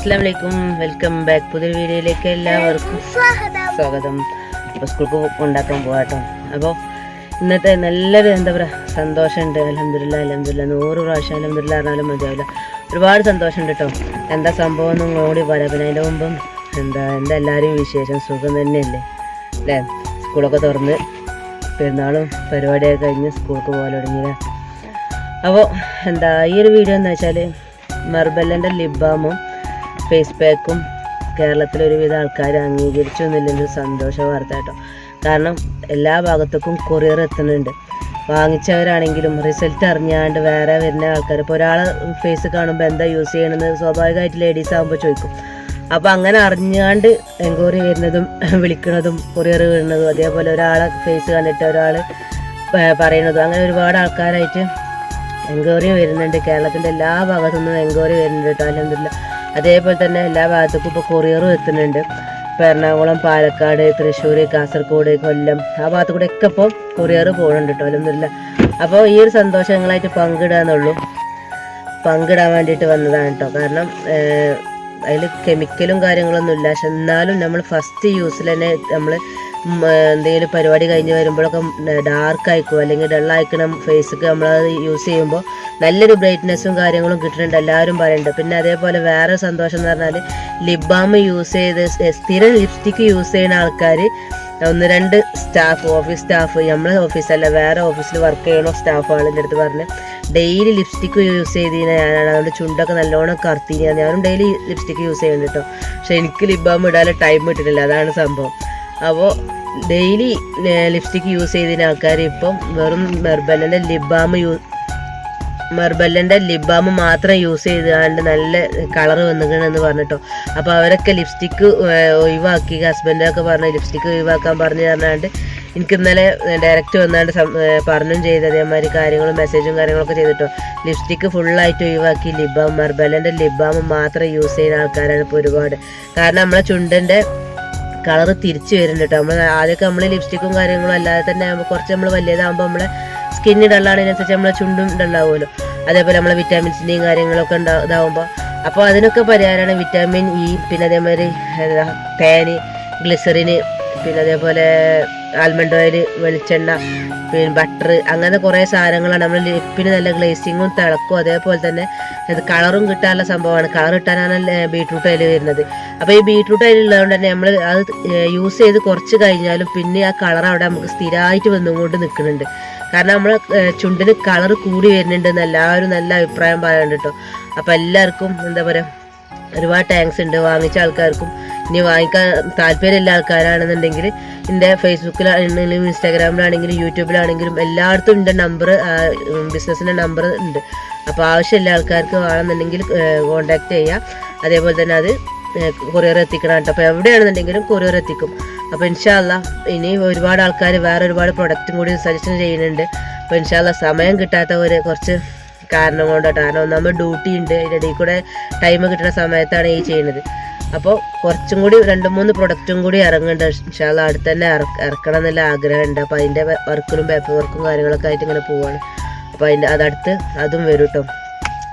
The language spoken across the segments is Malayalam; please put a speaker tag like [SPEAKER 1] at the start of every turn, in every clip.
[SPEAKER 1] അസ്സാം വലൈക്കും വെൽക്കം ബാക്ക് പുതിയ വീഡിയോയിലേക്ക് എല്ലാവർക്കും
[SPEAKER 2] സ്വാഗതം.
[SPEAKER 1] അപ്പോൾ സ്കൂൾക്ക് ഉണ്ടാക്കാൻ പോകാട്ടോ അപ്പോൾ ഇന്നത്തെ നല്ലൊരു എന്താ പറയുക സന്തോഷമുണ്ട്. അലഹമില്ല അലഹമില്ല നൂറ് പ്രാവശ്യം അലഹമില്ല പറഞ്ഞാലും മതിയാവില്ല. ഒരുപാട് സന്തോഷമുണ്ട് കേട്ടോ എന്താ സംഭവം ഒന്നും ഓടി പറയാം. പിന്നെ അതിന്റെ മുമ്പും എന്താ എന്താ എല്ലാവരും വിശേഷം? സുഖം തന്നെയല്ലേ? അല്ലേ? സ്കൂളൊക്കെ തുറന്ന് പെരുന്നാളും പരിപാടിയൊക്കെ കഴിഞ്ഞ് സ്കൂൾക്ക് പോകാൻ തുടങ്ങിയത് അപ്പോൾ എന്താ ഈ ഒരു വീഡിയോ എന്ന് വെച്ചാൽ മെർബല്ലന്റെ ലിബാമും ഫേസ് പാക്കും കേരളത്തിലെ ഒരുവിധ ആൾക്കാർ അംഗീകരിച്ചു എന്നുള്ളൊരു സന്തോഷ വാർത്ത കേട്ടോ. കാരണം എല്ലാ ഭാഗത്തേക്കും കൊറിയർ എത്തുന്നുണ്ട്. വാങ്ങിച്ചവരാണെങ്കിലും റിസൾട്ട് അറിഞ്ഞാണ്ട് വേറെ വരുന്ന ആൾക്കാർ ഇപ്പോൾ ഒരാളെ ഫേസ് കാണുമ്പോൾ എന്താ യൂസ് ചെയ്യണമെന്ന് സ്വാഭാവികമായിട്ട് ലേഡീസ് ആകുമ്പോൾ ചോദിക്കും. അപ്പോൾ അങ്ങനെ അറിഞ്ഞാണ്ട് എൻക്വയറി വരുന്നതും വിളിക്കുന്നതും കൊറിയർ വരുന്നതും അതേപോലെ ഒരാളെ ഫേസ് കണ്ടിട്ട് ഒരാൾ പറയുന്നതും അങ്ങനെ ഒരുപാട് ആൾക്കാരായിട്ട് എൻക്വയറി വരുന്നുണ്ട്. കേരളത്തിന്റെ എല്ലാ ഭാഗത്തു നിന്നും എൻക്വയറി വരുന്നുണ്ട് കേട്ടോ. അലഹമില്ല അതേപോലെ തന്നെ എല്ലാ ഭാഗത്തേക്കും ഇപ്പോൾ കൊറിയറും എത്തുന്നുണ്ട്. ഇപ്പോൾ എറണാകുളം പാലക്കാട് തൃശ്ശൂർ കാസർഗോഡ് കൊല്ലം ആ ഭാഗത്തു കൂടെ ഒക്കെ ഇപ്പോൾ കൊറിയർ പോകുന്നുണ്ട് കേട്ടോ അല്ലൊന്നുമില്ല അപ്പോൾ ഈ ഒരു സന്തോഷങ്ങളായിട്ട് പങ്കിടാന്നുള്ളൂ. പങ്കിടാൻ വേണ്ടിയിട്ട് വന്നതാണ് കേട്ടോ കാരണം അതിൽ കെമിക്കലും കാര്യങ്ങളൊന്നും ഇല്ല പക്ഷെ എന്നാലും നമ്മൾ ഫസ്റ്റ് യൂസിൽ തന്നെ നമ്മൾ എന്തെങ്കിലും പരിപാടി കഴിഞ്ഞ് വരുമ്പോഴൊക്കെ ഡാർക്ക് ആയിക്കോ അല്ലെങ്കിൽ ഡള്ളായിക്കണം ഫേസൊക്കെ നമ്മളത് യൂസ് ചെയ്യുമ്പോൾ നല്ലൊരു ബ്രൈറ്റ്നെസ്സും കാര്യങ്ങളും കിട്ടുന്നുണ്ട് എല്ലാവരും പറയുന്നുണ്ട്. പിന്നെ അതേപോലെ വേറെ സന്തോഷം എന്ന് പറഞ്ഞാൽ ലിപ് ബാം യൂസ് ചെയ്ത് സ്ഥിരം ലിപ്സ്റ്റിക്ക് യൂസ് ചെയ്യുന്ന ആൾക്കാർ ഒന്ന് രണ്ട് സ്റ്റാഫ് ഓഫീസ് സ്റ്റാഫ് നമ്മളെ ഓഫീസല്ല വേറെ ഓഫീസിൽ വർക്ക് ചെയ്യണ സ്റ്റാഫാണ് എന്റെ അടുത്ത് പറഞ്ഞ്. ഡെയിലി ലിപ്സ്റ്റിക്ക് യൂസ് ചെയ്തിരുന്ന ഞാനാണ്. അതുകൊണ്ട് ചുണ്ടൊക്കെ നല്ലോണം കറുത്തിരിക്കുകയാണ് ഞാനും ഡെയിലി ലിപ്സ്റ്റിക്ക് യൂസ് ചെയ്യുന്നുണ്ട് കേട്ടോ പക്ഷെ എനിക്ക് ലിപ് ബാം ഇടാൻ ടൈം കിട്ടിയിട്ടില്ല അതാണ് സംഭവം. അപ്പോൾ ഡെയിലി ലിപ്സ്റ്റിക്ക് യൂസ് ചെയ്തിരുന്ന ആൾക്കാർ ഇപ്പം വെറും മെർബലിന്റെ ലിപ് ബാം യൂ മെർബലിന്റെ ലിപ് ബാം മാത്രം യൂസ് ചെയ്താണ്ട് നല്ല കളർ വന്നിക്കണമെന്ന് പറഞ്ഞിട്ടോ. അപ്പോൾ അവരൊക്കെ ലിപ്സ്റ്റിക്ക് ഒഴിവാക്കി. ഹസ്ബൻഡൊക്കെ പറഞ്ഞു ലിപ്സ്റ്റിക്ക് ഒഴിവാക്കാൻ പറഞ്ഞു പറഞ്ഞാണ്ട് എനിക്ക് ഇന്നലെ ഡയറക്റ്റ് വന്നാണ്ട് പറഞ്ഞു ചെയ്ത് അതേമാതിരി കാര്യങ്ങളും മെസ്സേജും കാര്യങ്ങളൊക്കെ ചെയ്തിട്ടോ. ലിപ്സ്റ്റിക്ക് ഫുള്ളായിട്ട് ഒഴിവാക്കി ലിപ് ബാം മെർബലിന്റെ ലിപ് ബാം മാത്രം യൂസ് ചെയ്യുന്ന ആൾക്കാരാണ് ഇപ്പോൾ ഒരുപാട്. കാരണം നമ്മളെ ചുണ്ടിന്റെ കളർ തിരിച്ചു വരുന്നുണ്ട് കേട്ടോ നമ്മൾ ആദ്യമൊക്കെ നമ്മൾ ലിപ്സ്റ്റിക്കും കാര്യങ്ങളും അല്ലാതെ തന്നെ ആകുമ്പോൾ കുറച്ച് നമ്മൾ വലിയതാകുമ്പോൾ നമ്മളെ സ്കിന്ന് ഡള്ളാണതിനനുസരിച്ച് നമ്മളെ ചുണ്ടും ഡള്ളാവുമല്ലോ അതേപോലെ നമ്മളെ വിറ്റാമിൻസിന്റെയും കാര്യങ്ങളൊക്കെ ഉണ്ടാ ഇതാവുമ്പോൾ അപ്പോൾ അതിനൊക്കെ പരിഹാരമാണ് വിറ്റാമിൻ ഇ പിന്നെ അതേമാതിരി തേന് ഗ്ലിസറിന് പിന്നെ അതേപോലെ ആൽമണ്ട് ഓയിൽ വെളിച്ചെണ്ണ പിന്നെ ബട്ടർ അങ്ങനെ കുറേ സാധനങ്ങളാണ്. നമ്മൾ ലിപ്പിന് നല്ല ഗ്ലേസിങ്ങും തിളക്കും. അതേപോലെ തന്നെ ഇത് കളറും കിട്ടാനുള്ള സംഭവമാണ്. കളർ കിട്ടാനാണ് ബീട്രൂട്ട് അതിൽ വരുന്നത്. അപ്പോൾ ഈ ബീട്രൂട്ട് അതിലുള്ളതുകൊണ്ട് തന്നെ നമ്മൾ അത് യൂസ് ചെയ്ത് കുറച്ച് കഴിഞ്ഞാലും പിന്നെ ആ കളർ അവിടെ നമുക്ക് സ്ഥിരമായിട്ട് വന്നുകൊണ്ട് നിൽക്കുന്നുണ്ട്. കാരണം നമ്മൾ ചുണ്ടിന് കളർ കൂടി വരുന്നുണ്ട് എന്ന് എല്ലാവരും നല്ല അഭിപ്രായം പറയുന്നുണ്ട് കേട്ടോ. അപ്പോൾ എല്ലാവർക്കും എന്താ പറയുക ഒരുപാട് ടാങ്ക്സ് ഉണ്ട്. വാങ്ങിച്ച ആൾക്കാർക്കും. ഇനി വാങ്ങിക്കാൻ താല്പര്യമുള്ള ആൾക്കാരാണെന്നുണ്ടെങ്കിൽ എന്റെ ഫേസ്ബുക്കിലാണെങ്കിലും ഇൻസ്റ്റാഗ്രാമിലാണെങ്കിലും യൂട്യൂബിലാണെങ്കിലും എല്ലായിടത്തും എന്റെ നമ്പർ ബിസിനസ്സിന്റെ നമ്പർ ഉണ്ട്. അപ്പോൾ ആവശ്യമുള്ള ആൾക്കാർക്ക് വേണമെന്നുണ്ടെങ്കിൽ കോൺടാക്റ്റ് ചെയ്യാം. അതേപോലെ തന്നെ അത് കൊറിയർ എത്തിക്കണം കേട്ടോ. അപ്പോൾ എവിടെയാണെന്നുണ്ടെങ്കിലും കൊറിയർ എത്തിക്കും. അപ്പോൾ ഇൻഷാല്ല ഇനി ഒരുപാട് ആൾക്കാർ വേറെ ഒരുപാട് പ്രൊഡക്റ്റും കൂടി സജഷൻ ചെയ്യുന്നുണ്ട്. അപ്പോൾ ഇൻഷാല്ല സമയം കിട്ടാത്ത ഒരു കുറച്ച് കാരണം കൊണ്ടാണ് കാരണം നമ്മൾ ഡ്യൂട്ടി ഉണ്ട്. ഇതിന്റെ ഇടയിൽ കൂടെ ടൈം കിട്ടുന്ന സമയത്താണ് ഈ ചെയ്യുന്നത്. അപ്പോൾ കുറച്ചും കൂടി രണ്ട് മൂന്ന് പ്രൊഡക്റ്റും കൂടി ഇറങ്ങുന്നുണ്ട് ഇൻഷാല്ല അടുത്ത് തന്നെ ഇറക്ക- ഇറക്കണം എന്നുള്ള ആഗ്രഹമുണ്ട് അപ്പോൾ അതിന്റെ വർക്കിലും പേപ്പർ വർക്കും കാര്യങ്ങളൊക്കെ ആയിട്ട് ഇങ്ങനെ പോവാണ്. അപ്പോൾ അതിന്റെ അതടുത്ത് അതും വരും കേട്ടോ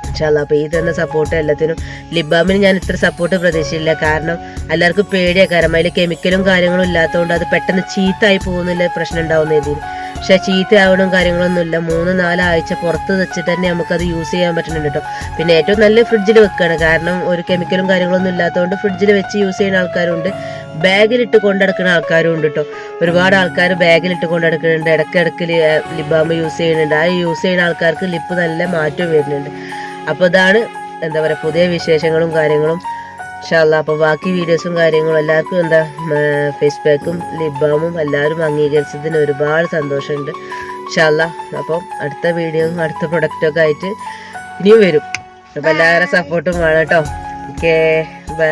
[SPEAKER 1] ഇൻഷാല്ല അപ്പോൾ ഈ തന്ന സപ്പോർട്ട് എല്ലാത്തിനും ലിബാമിന് ഞാൻ ഇത്ര സപ്പോർട്ട് പ്രതീക്ഷിച്ചില്ല. കാരണം എല്ലാവർക്കും പേടിയാണ് കാരണം അതിൽ കെമിക്കലും കാര്യങ്ങളും ഇല്ലാത്തതുകൊണ്ട് അത് പെട്ടെന്ന് ചീത്തായി പോകുന്നില്ല പ്രശ്നം ഉണ്ടാവുന്ന രീതിയിൽ പക്ഷെ ചീത്ത ആവണം കാര്യങ്ങളൊന്നും ഇല്ല മൂന്ന് നാലാഴ്ച പുറത്ത് വെച്ചിട്ട് തന്നെ നമുക്കത് യൂസ് ചെയ്യാൻ പറ്റുന്നുണ്ട് കേട്ടോ പിന്നെ ഏറ്റവും നല്ല ഫ്രിഡ്ജിൽ വെക്കുകയാണ് കാരണം ഒരു കെമിക്കലും കാര്യങ്ങളൊന്നും ഇല്ലാത്തതുകൊണ്ട് ഫ്രിഡ്ജിൽ വെച്ച് യൂസ് ചെയ്യുന്ന ആൾക്കാരുണ്ട്. ബാഗിലിട്ട് കൊണ്ടെടുക്കുന്ന ആൾക്കാരും ഉണ്ട് കേട്ടോ ഒരുപാട് ആൾക്കാർ ബാഗിലിട്ട് കൊണ്ടെടുക്കുന്നുണ്ട് ഇടയ്ക്കിടയ്ക്ക് ലിബാം യൂസ് ചെയ്യുന്നുണ്ട്. ആ യൂസ് ചെയ്യുന്ന ആൾക്കാർക്ക് ലിപ്പ് നല്ല മാറ്റം വരുന്നുണ്ട്. അപ്പോൾ ഇതാണ് എന്താ പറയുക പുതിയ വിശേഷങ്ങളും കാര്യങ്ങളും. ഇൻഷാല്ല അപ്പോൾ ബാക്കി വീഡിയോസും കാര്യങ്ങളും എല്ലാവർക്കും എന്താ ഫേസ് പാക്കും ലിപ് ബാമും എല്ലാവരും അംഗീകരിച്ചതിന് ഒരുപാട് സന്തോഷമുണ്ട്. ഇൻഷാല്ല അപ്പം അടുത്ത വീഡിയോ അടുത്ത പ്രൊഡക്റ്റൊക്കെ ആയിട്ട് ഇനിയും വരും. അപ്പോൾ എല്ലാവരുടെ സപ്പോർട്ടും വേണം കേട്ടോ ഓക്കേ ബൈ